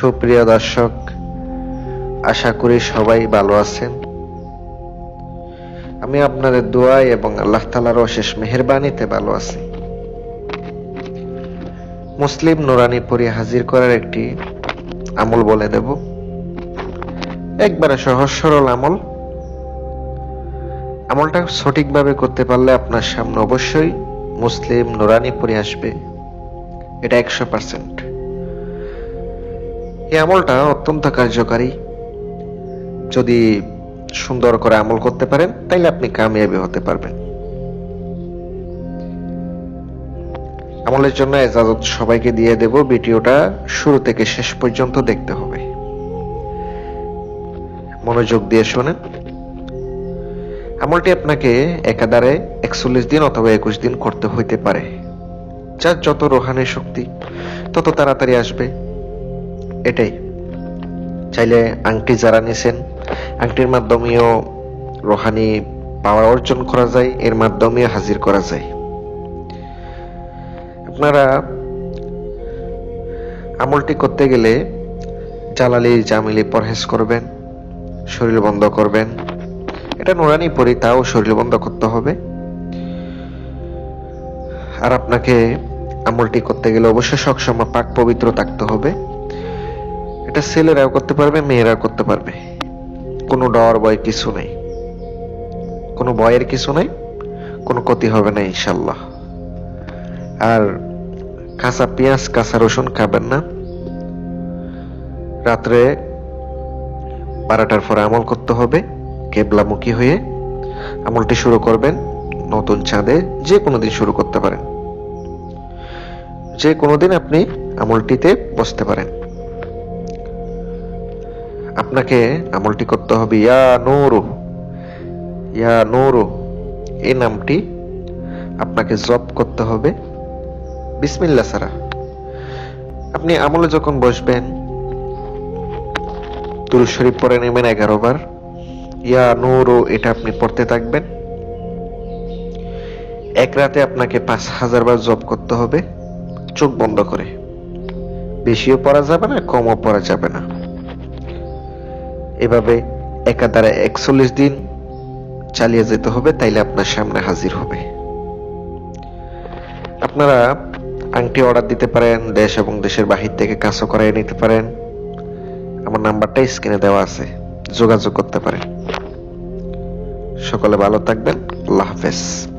সুপ্রিয় দর্শক, আশা করি সবাই ভালো আছেন। আমি আপনাদের দোয়ায় এবং আল্লাহ তালার অশেষ মেহেরবানিতে ভালো আছি। মুসলিম নোরানি পরি হাজির করার একটি আমল বলে দেব। একবারে সহজ সরল আমল। আমলটা সঠিকভাবে করতে পারলে আপনার সামনে অবশ্যই মুসলিম নোরানি পরি আসবে। এটা একশো পার্সেন্ট এই আমলটা অত্যন্ত কার্যকারী। যদি সুন্দর করে আমল করতে পারেন, তাইলে আপনি কামিয়াবি হতে পারবেন। আমলের জন্য এজাজত সবাইকে দিয়ে দেব। ভিডিওটা শুরু থেকে শেষ পর্যন্ত দেখতে হবে। মনোযোগ দিয়ে শোনেন। আমলটি আপনাকে একাধারে একচল্লিশ দিন অথবা একুশ দিন করতে হইতে পারে। যার যত রোহানি শক্তি, তত তাড়াতাড়ি আসবে। এটাই। চাইলে আংটি যারা নিছেন, আংটির মাধ্যমেও রোহানি পাওয়ার অর্জন করা যায়, এর মাধ্যমে হাজির করা যায়। আপনারা আমলটি করতে গেলে জালালি জামিলি পরহেজ করবেন, শরীর বন্ধ করবেন। এটা নোরানি পরি, তাও শরীর বন্ধ করতে হবে। আর আপনাকে আমলটি করতে গেলে অবশ্যই সবসময় পাক পবিত্র থাকতে হবে। এটা ছেলেরাও করতে পারবে, মেয়েরাও করতে পারবে। কোনো ডর, ভয় কিছু নেই। কোনো ভয়ের কিছু নেই, কোনো ক্ষতি হবে না ইনশাল্লাহ আর কাঁচা পেঁয়াজ, কাঁচা রসুন খাবেন না। রাত্রে বারোটার পরে আমল করতে হবে, কেবলামুখী হয়ে আমলটি শুরু করবেন নতুন চাঁদে, যে কোনো দিন শুরু করতে পারেন। যে কোনো দিন আপনি আমলটিতে বসতে পারেন। আপনাকে আমলটি করতে হবে। ইয়া নূরু ইয়া নূরু, এই নামটি আপনাকে জপ করতে হবে। বিসমিল্লা সারা। আপনি আমলে যখন বসবেন তুরুজ শরীফ পরে নেবেন এগারো বার। ইয়া নূরু, এটা আপনি পড়তে থাকবেন। এক রাতে আপনাকে পাঁচ হাজার বার জপ করতে হবে, চোখ বন্ধ করে। বেশিও পড়া যাবে না, কমও পড়া যাবে না। এভাবে একাধারে একচল্লিশ দিন চালিয়ে যেতে হবে, তাইলে আপনার সামনে হাজির হবে। আপনারা আংটি অর্ডার দিতে পারেন, দেশ এবং দেশের বাহির থেকে কাজও করাই নিতে পারেন। আমার নাম্বারটা স্ক্রিনে দেওয়া আছে, যোগাযোগ করতে পারেন। সকলে ভালো থাকবেন, আল্লাহ হাফেজ।